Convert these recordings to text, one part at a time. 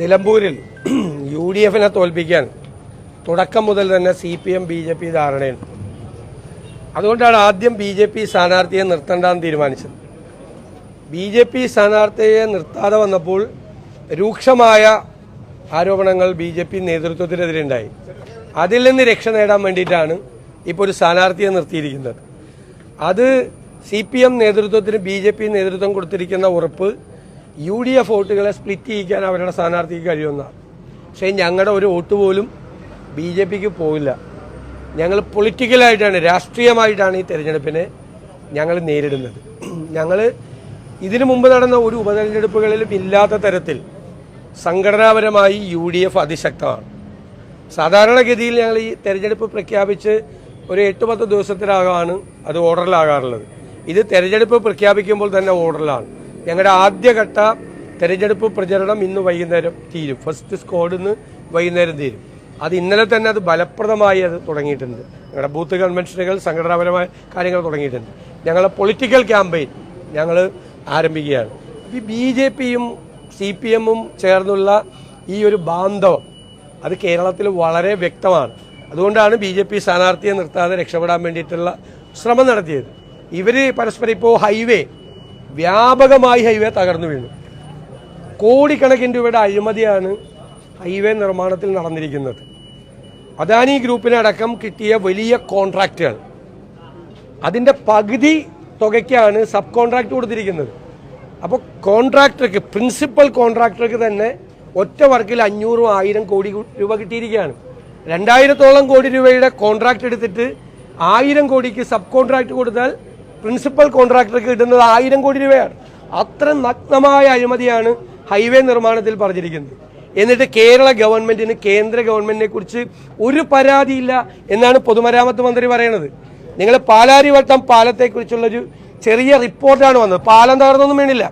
നിലമ്പൂരിൽ U D എഫിനെ തോൽപ്പിക്കാൻ തുടക്കം മുതൽ തന്നെ C P M B J P ധാരണയുണ്ട് അതുകൊണ്ടാണ് ആദ്യം ബി ജെ പി സ്ഥാനാർത്ഥിയെ നിർത്തേണ്ടെന്ന് തീരുമാനിച്ചത്. ബി ജെ പി സ്ഥാനാർത്ഥിയെ നിർത്താതെ വന്നപ്പോൾ രൂക്ഷമായ ആരോപണങ്ങൾ ബി ജെ പി നേതൃത്വത്തിനെതിരെ ഉണ്ടായി. അതിൽ നിന്ന് രക്ഷ നേടാൻ വേണ്ടിയിട്ടാണ് ഇപ്പോൾ ഒരു സ്ഥാനാർത്ഥിയെ നിർത്തിയിരിക്കുന്നത്. അത് സി പി എം നേതൃത്വത്തിന് ബി ജെ പി നേതൃത്വം കൊടുത്തിരിക്കുന്ന ഉറപ്പ് യു ഡി എഫ് വോട്ടുകളെ സ്പ്ലിറ്റ് ചെയ്യിക്കാൻ അവരുടെ സ്ഥാനാർത്ഥിക്ക് കഴിയുമെന്നാണ്. പക്ഷേ ഞങ്ങളുടെ ഒരു വോട്ട് പോലും ബി ജെ പിക്ക് പോകില്ല. ഞങ്ങൾ പൊളിറ്റിക്കലായിട്ടാണ് രാഷ്ട്രീയമായിട്ടാണ് ഈ തെരഞ്ഞെടുപ്പിനെ ഞങ്ങൾ നേരിടുന്നത്. ഞങ്ങൾ ഇതിനു മുമ്പ് നടന്ന ഒരു ഉപതെരഞ്ഞെടുപ്പുകളിലും ഇല്ലാത്ത തരത്തിൽ സംഘടനാപരമായി യു ഡി എഫ് അതിശക്തമാണ്. സാധാരണഗതിയിൽ ഞങ്ങൾ ഈ തെരഞ്ഞെടുപ്പ് പ്രഖ്യാപിച്ച് ഒരു എട്ട് പത്ത് ദിവസത്തിലാകാണ് അത് ഓർഡറിലാകാറുള്ളത് ഇത് തെരഞ്ഞെടുപ്പ് പ്രഖ്യാപിക്കുമ്പോൾ തന്നെ ഓർഡറിലാണ് ഞങ്ങളുടെ ആദ്യഘട്ട തെരഞ്ഞെടുപ്പ് പ്രചരണം ഇന്ന് വൈകുന്നേരം തീരും. ഫസ്റ്റ് സ്ക്വാഡ് ഇന്ന് വൈകുന്നേരം തീരും. അത് ഇന്നലെ തന്നെ അത് ഫലപ്രദമായി അത് തുടങ്ങിയിട്ടുണ്ട്. ഞങ്ങളുടെ ബൂത്ത് കൺവെൻഷനുകൾ സംഘടനാപരമായ കാര്യങ്ങൾ തുടങ്ങിയിട്ടുണ്ട്. ഞങ്ങളുടെ പൊളിറ്റിക്കൽ ക്യാമ്പയിൻ ഞങ്ങൾ ആരംഭിക്കുകയാണ്. ഈ ബി ജെ പിയും സി പി എമ്മും ചേർന്നുള്ള ഈ ഒരു ബാന്ധവം അത് കേരളത്തിൽ വളരെ വ്യക്തമാണ്. അതുകൊണ്ടാണ് ബി ജെ പി സ്ഥാനാർത്ഥിയെ നിർത്താതെ രക്ഷപ്പെടാൻ വേണ്ടിയിട്ടുള്ള ശ്രമം നടത്തിയത്. ഇവർ പരസ്പരം ഇപ്പോൾ ഹൈവേ വ്യാപകമായി ഹൈവേ തകർന്നു വീണു. കോടിക്കണക്കിന് രൂപയുടെ അഴിമതിയാണ് ഹൈവേ നിർമ്മാണത്തിൽ നടന്നിരിക്കുന്നത്. അദാനി ഗ്രൂപ്പിനടക്കം കിട്ടിയ വലിയ കോൺട്രാക്റ്റുകൾ. അതിന്റെ പകുതി തുകയ്ക്കാണ് സബ് കോൺട്രാക്ട് കൊടുത്തിരിക്കുന്നത്. അപ്പോൾ കോൺട്രാക്ടർക്ക് പ്രിൻസിപ്പൽ കോൺട്രാക്ടർക്ക് തന്നെ ഒറ്റ വർക്കിൽ അഞ്ഞൂറും ആയിരം കോടി രൂപ കിട്ടിയിരിക്കുകയാണ്. രണ്ടായിരത്തോളം കോടി രൂപയുടെ കോൺട്രാക്ട് എടുത്തിട്ട് ആയിരം കോടിക്ക് സബ് കോൺട്രാക്ട് കൊടുത്താൽ പ്രിൻസിപ്പൽ കോൺട്രാക്ടർക്ക് കിട്ടുന്നത് ആയിരം കോടി രൂപയാണ്. അത്ര നഗ്നമായ അഴിമതിയാണ് ഹൈവേ നിർമ്മാണത്തിൽ പറഞ്ഞിരിക്കുന്നത്. എന്നിട്ട് കേരള ഗവൺമെന്റിന് കേന്ദ്ര ഗവൺമെന്റിനെ കുറിച്ച് ഒരു പരാതിയില്ല എന്നാണ് പൊതുമരാമത്ത് മന്ത്രി പറയുന്നത് നിങ്ങൾ പാലാരിവട്ടം പാലത്തെക്കുറിച്ചുള്ളൊരു ചെറിയ റിപ്പോർട്ടാണ് വന്നത്. പാലം തകർന്നൊന്നും വീണില്ല.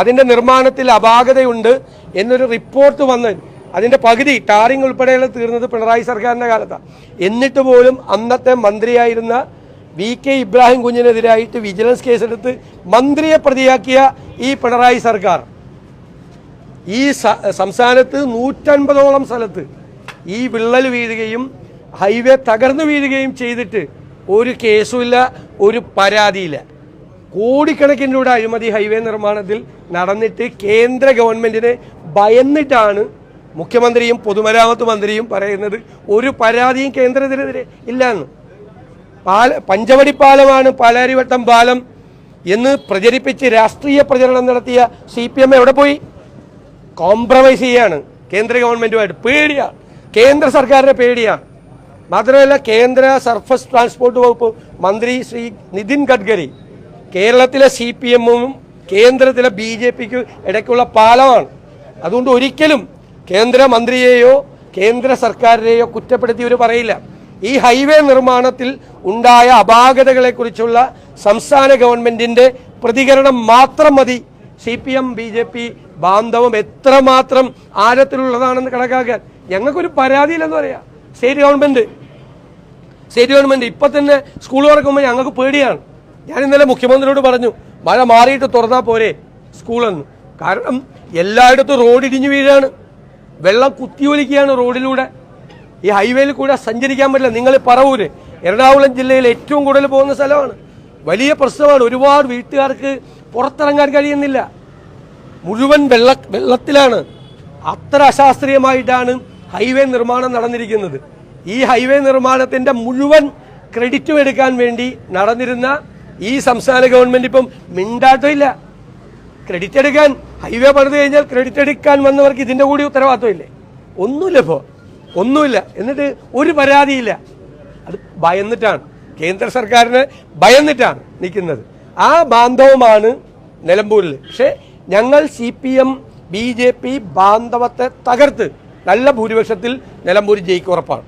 അതിന്റെ നിർമ്മാണത്തിൽ അപാകതയുണ്ട് എന്നൊരു റിപ്പോർട്ട് വന്ന് അതിന്റെ പകുതി ടാറിംഗ് ഉൾപ്പെടെയുള്ള തീർന്നത് പിണറായി സർക്കാരിന്റെ കാലത്താണ് എന്നിട്ട് പോലും അന്നത്തെ മന്ത്രിയായിരുന്ന വി കെ ഇബ്രാഹിം കുഞ്ഞിനെതിരായിട്ട് വിജിലൻസ് കേസെടുത്ത് മന്ത്രിയെ പ്രതിയാക്കിയ ഈ പിണറായി സർക്കാർ. ഈ സംസ്ഥാനത്ത് നൂറ്റൻപതോളം സ്ഥലത്ത് ഈ വിള്ളൽ വീഴുകയും ഹൈവേ തകർന്നു വീഴുകയും ചെയ്തിട്ട് ഒരു കേസുമില്ല ഒരു പരാതിയില്ല. കോടിക്കണക്കിന് രൂപ അഴിമതി ഹൈവേ നിർമ്മാണത്തിൽ നടന്നിട്ട് കേന്ദ്ര ഗവൺമെന്റിനെ ഭയന്നിട്ടാണ് മുഖ്യമന്ത്രിയും പൊതുമരാമത്ത് മന്ത്രിയും പറയുന്നത്. ഒരു പരാതിയും കേന്ദ്രത്തിനെതിരെ ഇല്ലാന്ന്. പാല പഞ്ചവടി പാലമാണ് പാലാരിവട്ടം പാലം എന്ന് പ്രചരിപ്പിച്ച് രാഷ്ട്രീയ പ്രചരണം നടത്തിയ സി പി എം എവിടെ പോയി? കോംപ്രമൈസ് ചെയ്യാണ്. കേന്ദ്ര ഗവൺമെന്റുമായിട്ട് പേടിയാണ് കേന്ദ്ര സർക്കാരിനെ പേടിയാണ് മാത്രമല്ല കേന്ദ്ര സർഫസ് ട്രാൻസ്പോർട്ട് വകുപ്പ് മന്ത്രി ശ്രീ നിതിൻ ഗഡ്കരി കേരളത്തിലെ സി പി എമ്മും കേന്ദ്രത്തിലെ ബി ജെ പിക്ക് ഇടയ്ക്കുള്ള പാലമാണ്. അതുകൊണ്ട് ഒരിക്കലും കേന്ദ്രമന്ത്രിയെയോ കേന്ദ്ര സർക്കാരിനെയോ കുറ്റപ്പെടുത്തി ഇവർ പറയില്ല. ഈ ഹൈവേ നിർമ്മാണത്തിൽ ഉണ്ടായ അപാകതകളെക്കുറിച്ചുള്ള സംസ്ഥാന ഗവൺമെന്റിന്റെ പ്രതികരണം മാത്രം മതി. C P M B J P ബാന്ധവം എത്രമാത്രം ആഴത്തിലുള്ളതാണെന്ന് കണക്കാക്കാൻ. ഞങ്ങൾക്കൊരു പരാതിയില്ലെന്ന് പറയാം. State government. സ്റ്റേറ്റ് ഗവൺമെന്റ് ഇപ്പൊ തന്നെ സ്കൂൾ തുറക്കുമ്പോൾ ഞങ്ങൾക്ക് പേടിയാണ്. ഞാൻ ഇന്നലെ മുഖ്യമന്ത്രിയോട് പറഞ്ഞു മഴ മാറിയിട്ട് തുറന്നാൽ പോരെ സ്കൂളെന്ന്. കാരണം എല്ലായിടത്തും റോഡ് ഇടിഞ്ഞു വീഴാണ്. വെള്ളം കുത്തിയൊലിക്കുകയാണ് റോഡിലൂടെ. ഈ ഹൈവേയിൽ കൂടെ സഞ്ചരിക്കാൻ പറ്റില്ല. നിങ്ങൾ പറവൂര് എറണാകുളം ജില്ലയിൽ ഏറ്റവും കൂടുതൽ പോകുന്ന സ്ഥലമാണ്. വലിയ പ്രശ്നമാണ്. ഒരുപാട് വീട്ടുകാർക്ക് പുറത്തിറങ്ങാൻ കഴിയുന്നില്ല. മുഴുവൻ വെള്ള വെള്ളത്തിലാണ്. അത്ര അശാസ്ത്രീയമായിട്ടാണ് ഹൈവേ നിർമ്മാണം നടന്നിരിക്കുന്നത്. ഈ ഹൈവേ നിർമ്മാണത്തിന്റെ മുഴുവൻ ക്രെഡിറ്റും എടുക്കാൻ വേണ്ടി നടന്നിരുന്ന ഈ സംസ്ഥാന ഗവൺമെന്റ് ഇപ്പം മിണ്ടാട്ടമില്ല ക്രെഡിറ്റ് എടുക്കാൻ ഹൈവേ പണിത് കഴിഞ്ഞാൽ ക്രെഡിറ്റ് എടുക്കാൻ വന്നവർക്ക് ഇതിന്റെ കൂടി ഉത്തരവാദിത്വമില്ലേ? ഒന്നുമില്ല ഇപ്പോൾ ഒന്നുമില്ല. എന്നിട്ട് ഒരു പരാതിയില്ല. അത് ഭയന്നിട്ടാണ്. കേന്ദ്ര സർക്കാരിനെ ഭയന്നിട്ടാണ് നിൽക്കുന്നത്. ആ ബാന്ധവമാണ് നിലമ്പൂരിൽ പക്ഷേ ഞങ്ങൾ C P M B J P ബാന്ധവത്തെ തകർത്ത് നല്ല ഭൂരിപക്ഷത്തിൽ നിലമ്പൂർ ജയിക്കുറപ്പാണ്.